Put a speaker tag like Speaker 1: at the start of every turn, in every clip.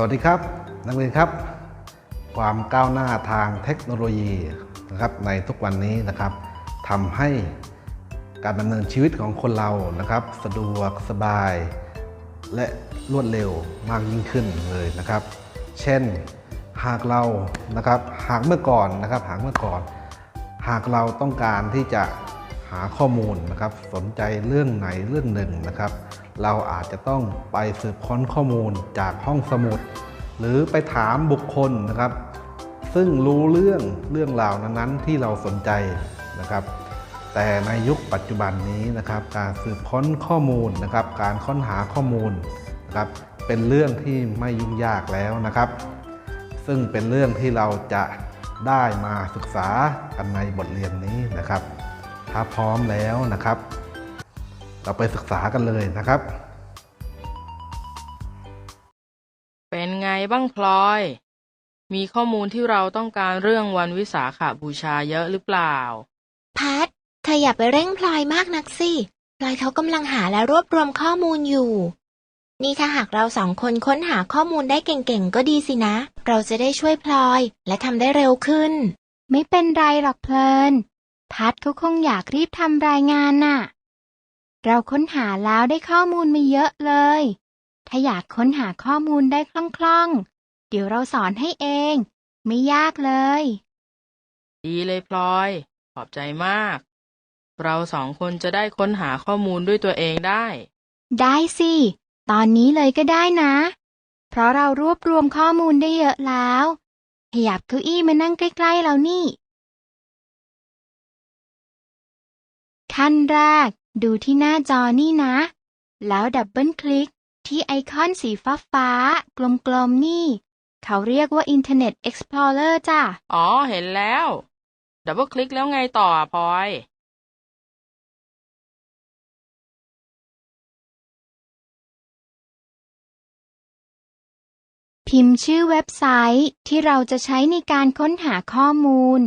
Speaker 1: สวัสดีครับ นักเรียนครับ ความก้าวหน้าทางเทคโนโลยีนะครับในทุกวันนี้นะครับทำให้การดำเนินชีวิตของคนเรานะครับ สะดวกสบาย และรวดเร็วมากยิ่งขึ้นเลยนะครับ เช่นหากเรานะครับหากเมื่อก่อนนะครับหากเมื่อก่อน หากเราต้องการที่จะหาข้อมูลนะครับ สนใจเรื่องไหนเรื่องหนึ่งนะครับ เราอาจจะต้องไปสืบค้นข้อมูลจากห้องสมุด หรือไปถามบุคคลนะครับ ซึ่งรู้เรื่องเรื่องราวนั้นๆที่เราสนใจนะครับ แต่ในยุคปัจจุบันนี้นะครับ การสืบค้นข้อมูลนะครับ การค้นหาข้อมูลนะครับเป็นเรื่องที่ไม่ยุ่งยากแล้วนะครับ ซึ่งเป็นเรื่องที่เราจะได้มาศึกษากันในบทเรียนนี้นะครับ ถ้าพร้อมแล้วนะครับ เราไปศึกษากันเลยนะครับ
Speaker 2: เป็นไงบ้างพลอย มีข้อมูลที่เราต้องการเรื่องวันวิสาขบูชาเยอะหรือเปล่า
Speaker 3: พัดเธออย่าไปเร่งพลอยมากนักสิพลอยเขากำลังหาและรวบรวมข้อมูลอยู่ นี่ถ้าหากเราสองคนค้นหาข้อมูลได้เก่งๆก็ดีสินะ เราจะได้ช่วยพลอยและทำได้เร็วขึ้น
Speaker 4: ไม่เป็นไรหรอกเพลิน พัดเขาคงอยากรีบทำรายงานน่ะ เราค้นหาแล้วได้ข้อมูลมาเยอะเลย ถ้าอยากค้นหาข้อมูลได้คล่องๆ เดี๋ยวเราสอนให้เอง ไม่ยากเลย
Speaker 2: ดีเลยพลอย ขอบใจมาก เราสองคนจะได้ค้นหาข้อมูลด้วยตัวเองได้
Speaker 4: ได้สิ ตอนนี้เลยก็ได้นะ เพราะเรารวบรวมข้อมูลได้เยอะแล้ว ขยับเก้าอี้มานั่งใกล้ๆเรานี่ขั้นแรก ดูที่หน้าจอนี่นะ แล้วดับเบิลคลิก ที่ไอคอนสีฟ้าฟ้าๆกลมๆนี่ เขาเรียกว่า Internet Explorer จ้ะ
Speaker 2: อ๋อ เห็นแล้ว ดับเบิลคลิกแล้วไงต่ออะพลอย
Speaker 4: พิมพ์ชื่อเว็บไซต์ที่เราจะใช้ในการค้นหาข้อมูล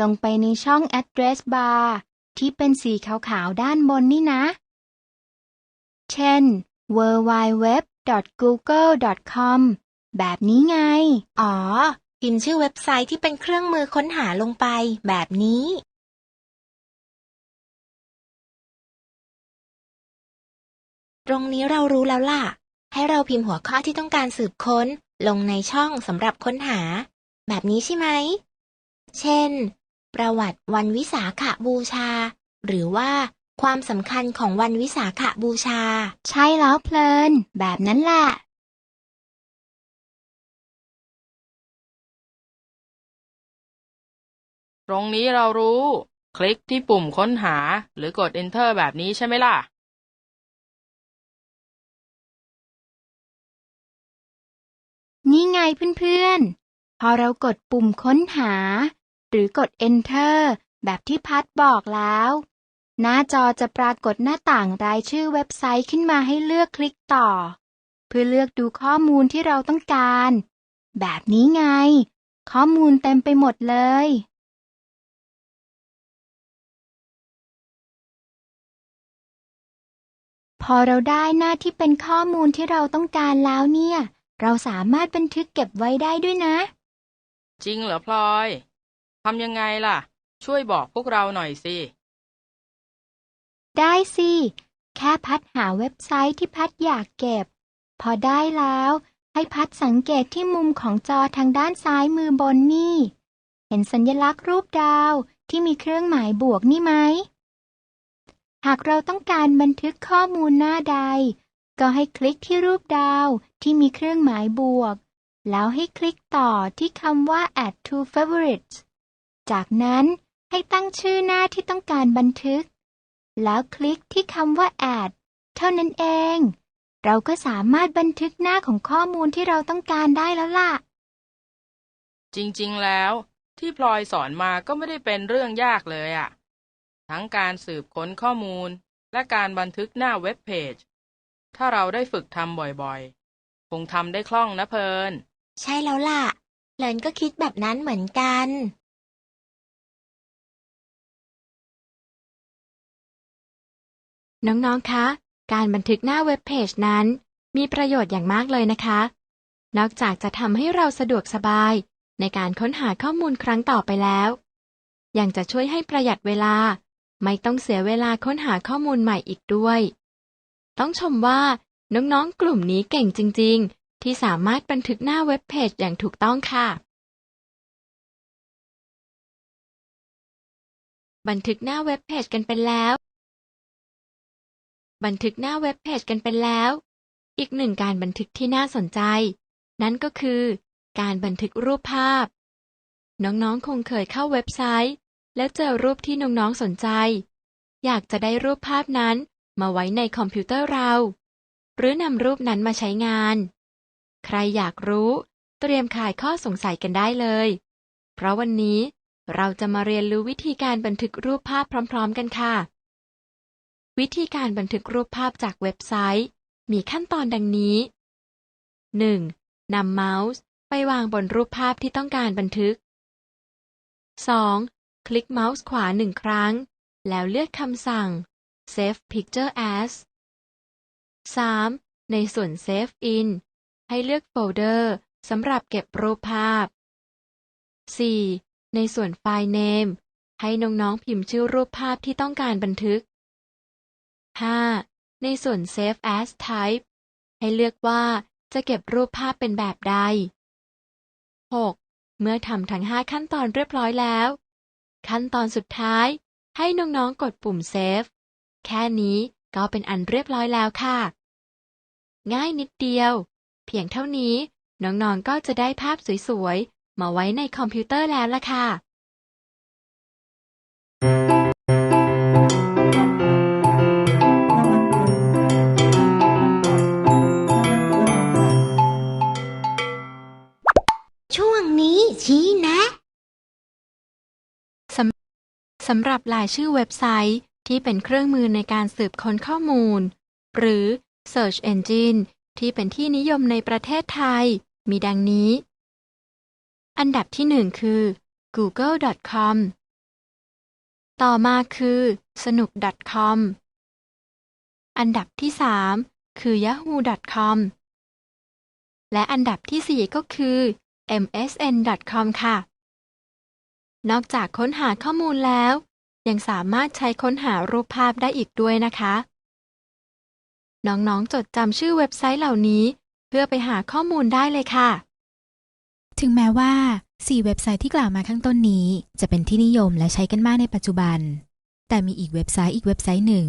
Speaker 4: ลงไปในช่อง address bar ที่เป็นสีขาวๆด้านบนนี่นะ เช่น www.google.com แบบนี้ไง
Speaker 3: อ๋อ พิมพ์ชื่อเว็บไซต์ที่เป็นเครื่องมือค้นหาลงไป แบบนี้ ตรงนี้เรารู้แล้วล่ะ ให้เราพิมพ์หัวข้อที่ต้องการสืบค้น ลงในช่องสำหรับค้นหา แบบนี้ใช่ไหม เช่น ประวัติวันวิสาขบูชา หรือว่าความสำคัญของวันวิสาขบูชา
Speaker 4: ใช่แล้วเพลิน แบบนั้นแหละ
Speaker 2: ตรงนี้เรารู้ คลิกที่ปุ่มค้นหา หรือกด Enter แบบนี้ใช่ไหมล่ะ
Speaker 4: นี่ไงเพื่อนๆ พอเรากดปุ่มค้นหาห รือกด Enter แบบที่พัดบอกแล้ว หน้าจอจะปรากฏหน้าต่างรายชื่อเว็บไซต์ขึ้นมาให้เลือกคลิกต่อ เพื่อเลือกดูข้อมูลที่เราต้องการ แบบนี้ไง ข้อมูลเต็มไปหมดเลยพอเราได้หน้าที่เป็นข้อมูลที่เราต้องการแล้วเนี่ย เราสามารถบันทึกเก็บไว้ได้ด้วยนะ
Speaker 2: จริงเหรอพลอย ทำยังไงล่ะ ช่วยบอกพวกเราหน่อยสิ
Speaker 4: ได้สิ แค่พัดหาเว็บไซต์ที่พัดอยากเก็บ พอได้แล้ว ให้พัดสังเกตที่มุมของจอทางด้านซ้ายมือบนนี่ เห็นสัญลักษณ์รูปดาวที่มีเครื่องหมายบวกนี่ไหม หากเราต้องการบันทึกข้อมูลหน้าใด ก็ให้คลิกที่รูปดาวที่มีเครื่องหมายบวก แล้วให้คลิกต่อที่คำว่า add to favorites จากนั้นให้ตั้งชื่อหน้าที่ต้องการบันทึก แล้วคลิกที่คำว่า add เท่านั้นเอง เราก็สามารถบันทึกหน้าของข้อมูลที่เราต้องการได้แล้วล่ะ
Speaker 2: จริงๆแล้ว ที่พลอยสอนมาก็ไม่ได้เป็นเรื่องยากเลยอะทั้งการสืบค้นข้อมูล และการบันทึกหน้าเว็บเพจ ถ้าเราได้ฝึกทำบ่อยๆ คงทำได้คล่องนะเพลิน
Speaker 3: ใช่แล้วล่ะ เลนก็คิดแบบนั้นเหมือนกัน
Speaker 5: น้องๆ คะ การบันทึกหน้าเว็บเพจนั้น มีประโยชน์อย่างมากเลยนะคะ นอกจากจะทำให้เราสะดวกสบาย ในการค้นหาข้อมูลครั้งต่อไปแล้ว ยังจะช่วยให้ประหยัดเวลา ไม่ต้องเสียเวลาค้นหาข้อมูลใหม่อีกด้วย ต้องชมว่าน้องๆ กลุ่มนี้เก่งจริง ๆ ที่สามารถบันทึกหน้าเว็บเพจอย่างถูกต้องค่ะ บันทึกหน้าเว็บเพจกันเป็นแล้ว บันทึกหน้าเว็บเพจกันเป็นแล้ว อีกหนึ่งการบันทึกที่น่าสนใจ นั่นก็คือ การบันทึกรูปภาพ น้องๆคงเคยเข้าเว็บไซต์ แล้วเจอรูปที่น้องๆสนใจ อยากจะได้รูปภาพนั้นมาไว้ในคอมพิวเตอร์เรา หรือนำรูปนั้นมาใช้งาน ใครอยากรู้เตรียมขายข้อสงสัยกันได้เลย เพราะวันนี้เราจะมาเรียนรู้วิธีการบันทึกรูปภาพพร้อม ๆ กันค่ะ วิธีการบันทึกรูปภาพจากเว็บไซต์ มีขั้นตอนดังนี้ 1. นำเมาส์ไปวางบนรูปภาพที่ต้องการบันทึก 2. คลิกเมาส์ขวาหนึ่งครั้ง แล้วเลือกคำสั่ง Save Picture as 3. ในส่วน Save In ให้เลือกโฟลเดอร์สำหรับเก็บรูปภาพ 4. ในส่วนไฟล์ Name ให้น้องๆพิมพ์ชื่อรูปภาพที่ต้องการบันทึก 5. ในส่วน Save as Type ให้เลือกว่าจะเก็บรูปภาพเป็นแบบใด 6. เมื่อทำทั้ง 5 ขั้นตอนเรียบร้อยแล้ว ขั้นตอนสุดท้าย ให้น้องๆ กดปุ่ม Save แค่นี้ก็เป็นอันเรียบร้อยแล้วค่ะ ง่ายนิดเดียว เพียงเท่านี้ น้องๆ ก็จะได้ภาพสวยๆ มาไว้ในคอมพิวเตอร์แล้วล่ะค่ะ สำหรับรายชื่อเว็บไซต์ที่เป็นเครื่องมือในการสืบค้นข้อมูล หรือ Search Engine ที่เป็นที่นิยมในประเทศไทย มีดังนี้ อันดับที่หนึ่งคือ google.com ต่อมาคือสนุก .com อันดับที่สามคือ yahoo.com และอันดับที่สี่ก็คือ msn.com ค่ะ นอกจากค้นหาข้อมูลแล้ว ยังสามารถใช้ค้นหารูปภาพได้อีกด้วยนะคะ น้องๆ จดจำชื่อเว็บไซต์เหล่านี้ เพื่อไปหาข้อมูลได้เลยค่ะ
Speaker 6: ถึงแม้ว่า 4 เว็บไซต์ที่กล่าวมาข้างต้นนี้ จะเป็นที่นิยมและใช้กันมากในปัจจุบัน แต่มีอีกเว็บไซต์อีกเว็บไซต์หนึ่ง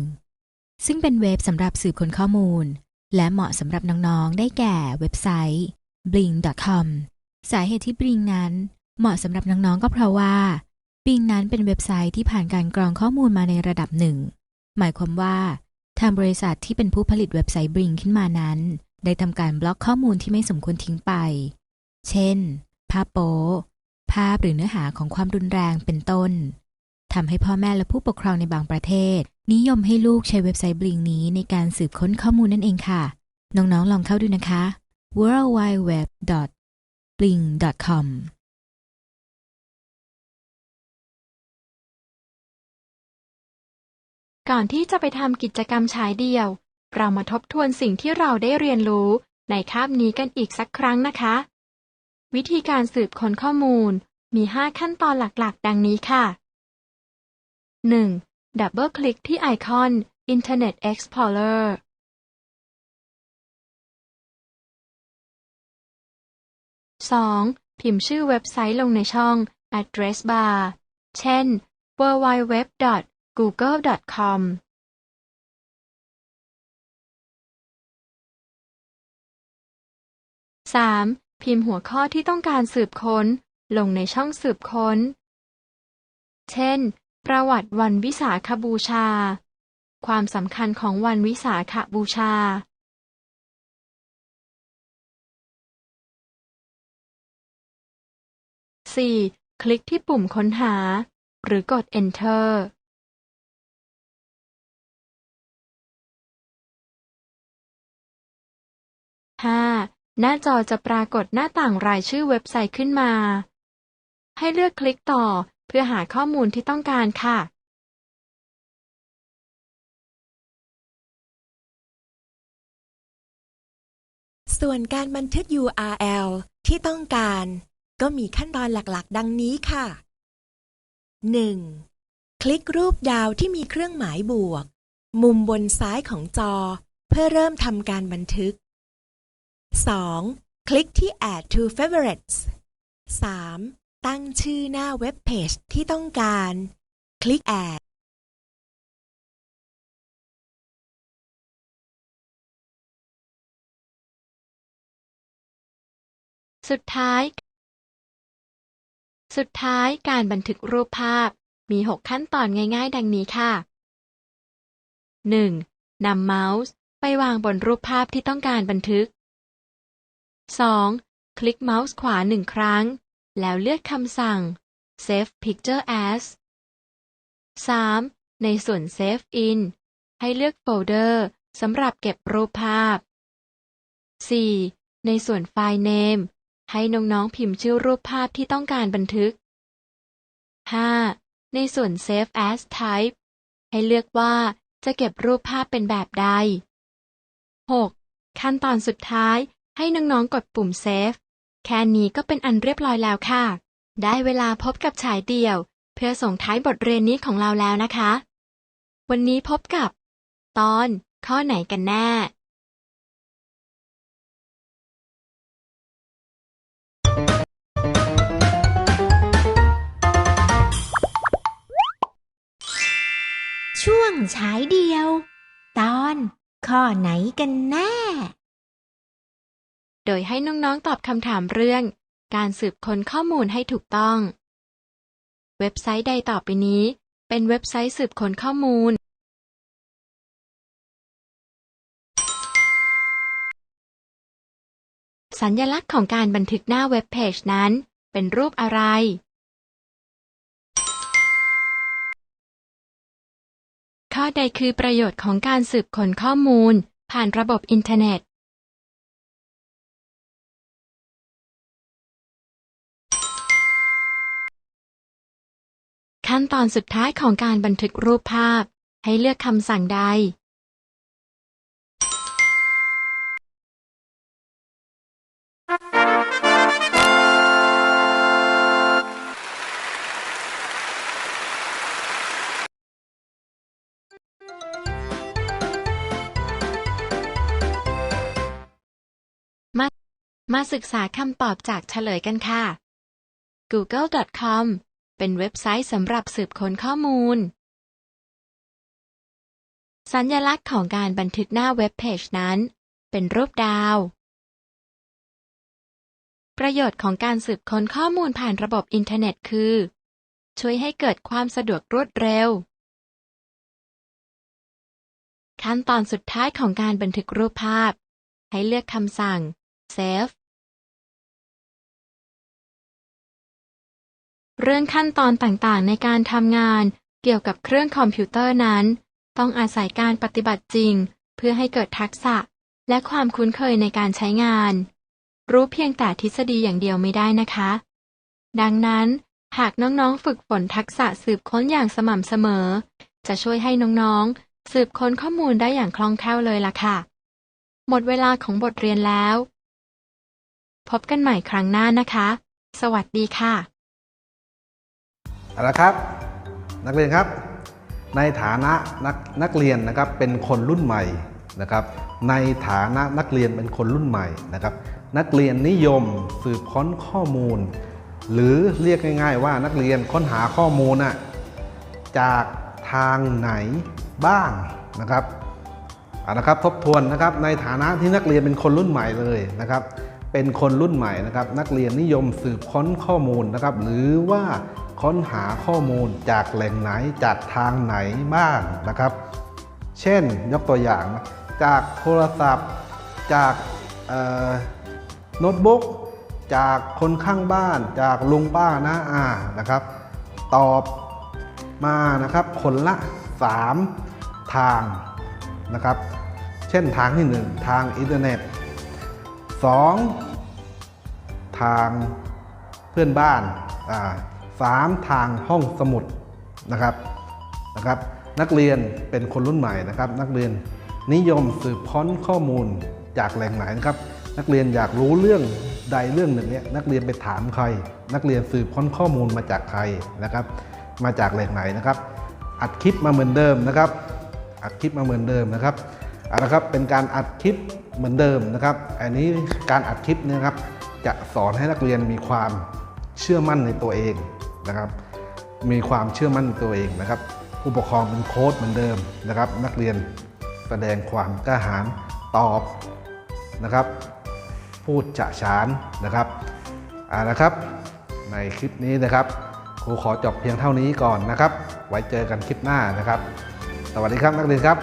Speaker 6: ซึ่งเป็นเว็บสำหรับสืบค้นข้อมูล และเหมาะสำหรับน้องๆ ได้แก่เว็บไซต์ bling.com สาเหตุที่ Bling นั้น เหมาะสำหรับน้องๆก็เพราะว่า Bing นั้นเป็นเว็บไซต์ที่ผ่านการกรองข้อมูลมาในระดับหนึ่ง หมายความว่า ทางบริษัทที่เป็นผู้ผลิตเว็บไซต์ Bling ขึ้นมานั้น ได้ทำการบล็อกข้อมูลที่ไม่สมควรทิ้งไป เช่น ภาพโป๊ภาพหรือเนื้อหาของความรุนแรงเป็นต้นทำให้พ่อแม่และผู้ปกครองในบางประเทศ นิยมให้ลูกใช้เว็บไซต์ Bling นี้ในการสืบค้นข้อมูลนั่นเองค่ะ น้องๆลองเข้าดูนะคะ w w w b l i n g c o m
Speaker 5: ก่อนที่จะไปทำกิจกรรมฉายเดี่ยว เรามาทบทวนสิ่งที่เราได้เรียนรู้ในคาบนี้กันอีกสักครั้งนะคะ วิธีการสืบค้นข้อมูลมี 5 ขั้นตอนหลักๆ ดังนี้ค่ะ 1. ดับเบิลคลิกที่ไอคอน Internet Explorer 2. พิมพ์ชื่อเว็บไซต์ลงในช่อง address bar เช่น www Google.com 3. พิมพ์หัวข้อที่ต้องการสืบค้น ลงในช่องสืบค้น เช่น ประวัติวันวิสาขบูชา ความสำคัญของวันวิสาขบูชา 4. คลิกที่ปุ่มค้นหา หรือกด Enter 5. หน้าจอจะปรากฏหน้าต่างรายชื่อเว็บไซต์ขึ้นมา ให้เลือกคลิกต่อเพื่อหาข้อมูลที่ต้องการค่ะ
Speaker 7: ส่วนการบันทึก URL ที่ต้องการ ก็มีขั้นตอนหลักๆ ดังนี้ค่ะ 1. คลิกรูปดาวที่มีเครื่องหมายบวก มุมบนซ้ายของจอ เพื่อเริ่มทำการบันทึก 2. คลิกที่ Add to Favorites 3. ตั้งชื่อหน้าเว็บเพจที่ต้องการ คลิก Add
Speaker 5: สุดท้าย สุดท้ายการบันทึกรูปภาพมี 6 ขั้นตอนง่ายๆ ดังนี้ค่ะ 1. นำเมาส์ไปวางบนรูปภาพที่ต้องการบันทึก 2. คลิกเมาส์ขวาหนึ่งครั้ง แล้วเลือกคำสั่ง Save Picture as 3. ในส่วน Save In ให้เลือกโฟลเดอร์สำหรับเก็บรูปภาพ 4. ในส่วนไฟล์ Name ให้น้องๆพิมพ์ชื่อรูปภาพที่ต้องการบันทึก 5. ในส่วน Save as Type ให้เลือกว่าจะเก็บรูปภาพเป็นแบบใด 6. ขั้นตอนสุดท้าย ให้น้องๆ กดปุ่ม Save แค่นี้ก็เป็นอันเรียบร้อยแล้วค่ะ ได้เวลาพบกับฉายเดี่ยว เพื่อส่งท้ายบทเรียนนี้ของเราแล้วนะคะ วันนี้พบกับ ตอนข้อไหนกันแน่
Speaker 3: ช่วงฉายเดียว ตอนข้อไหนกันแน่
Speaker 5: โดยให้น้องๆตอบคำถามเรื่อง การสืบค้นข้อมูลให้ถูกต้อง เว็บไซต์ใดต่อไปนี้ เป็นเว็บไซต์สืบค้นข้อมูล สัญลักษณ์ของการบันทึกหน้าเว็บเพจนั้น เป็นรูปอะไรข้อใดคือประโยชน์ของการสืบค้นข้อมูล ผ่านระบบอินเทอร์เน็ต ขั้นตอนสุดท้ายของการบันทึกรูปภาพ ให้เลือกคำสั่งใด มามาศึกษาคำตอบจากเฉลยกันค่ะ google.com เป็นเว็บไซต์สำหรับสืบค้นข้อมูล สัญลักษณ์ของการบันทึกหน้าเว็บเพจนั้น เป็นรูปดาว ประโยชน์ของการสืบค้นข้อมูลผ่านระบบอินเทอร์เน็ตคือ ช่วยให้เกิดความสะดวกรวดเร็ว ขั้นตอนสุดท้ายของการบันทึกรูปภาพ ให้เลือกคำสั่ง Save เรื่องขั้นตอนต่างๆ ในการทำงานเกี่ยวกับเครื่องคอมพิวเตอร์นั้น ต้องอาศัยการปฏิบัติจริง เพื่อให้เกิดทักษะ และความคุ้นเคยในการใช้งาน รู้เพียงแต่ทฤษฎีอย่างเดียวไม่ได้นะคะ ดังนั้นหากน้องๆฝึกฝนทักษะสืบค้นอย่างสม่ำเสมอ จะช่วยให้น้องๆ สืบค้นข้อมูลได้อย่างคล่องแคล่วเลยล่ะค่ะ หมดเวลาของบทเรียนแล้ว พบกันใหม่ครั้งหน้านะคะ สวัสดีค่ะ
Speaker 1: เอาละครับ นักเรียนครับ ในฐานะนักนักเรียนนะครับเป็นคนรุ่นใหม่นะครับ ในฐานะนักเรียนเป็นคนรุ่นใหม่นะครับ นักเรียนนิยมสืบค้นข้อมูล หรือเรียกง่าย ๆ ว่านักเรียนค้นหาข้อมูลนะจากทางไหนบ้างนะครับเอาละครับทบทวนนะครับในฐานะที่นักเรียนเป็นคนรุ่นใหม่เลยนะครับ เป็นคนรุ่นใหม่นะครับ นักเรียนนิยมสืบค้นข้อมูลนะครับ หรือว่า ค้นหาข้อมูลจากแหล่งไหนจากทางไหนบ้างนะครับ เช่นยกตัวอย่างจากโทรศัพท์ จากโน้ตบุ๊กจากคนข้างบ้าน จากลุงป้านะอานะครับ ตอบมานะครับคนละ 3 ทางนะครับ เช่นทางที่ 1 ทางอินเทอร์เน็ต 2 ทางเพื่อนบ้านอ่า สามทางห้องสมุดนะครับนะครับนักเรียนเป็นคนรุ่นใหม่นะครับ นักเรียนนิยมสืบค้นข้อมูลจากแหล่งไหนนะครับ นักเรียนอยากรู้เรื่องใดเรื่องหนึ่งเนี่ยนักเรียนไปถามใคร นักเรียนสืบค้นข้อมูลมาจากใครนะครับ มาจากแหล่งไหนนะครับ อัดคลิปมาเหมือนเดิมนะครับ อัดคลิปมาเหมือนเดิมนะครับเอาละครับเป็นการอัดคลิปเหมือนเดิมนะครับ อันนี้การอัดคลิปเนยนะครับ จะสอนให้นักเรียนมีความเชื่อมั่นในตัวเอง นะครับมีความเชื่อมั่นในตัวเองนะครับ ผู้ปกครองเป็นโค้ชเหมือนเดิมนะครับ นักเรียนแสดงความกล้าหาญตอบนะครับ พูดฉะฉานนะครับอ่านะครับ ในคลิปนี้นะครับครูขอจบเพียงเท่านี้ก่อนนะครับ ไว้เจอกันคลิปหน้านะครับ สวัสดีครับนักเรียนครับ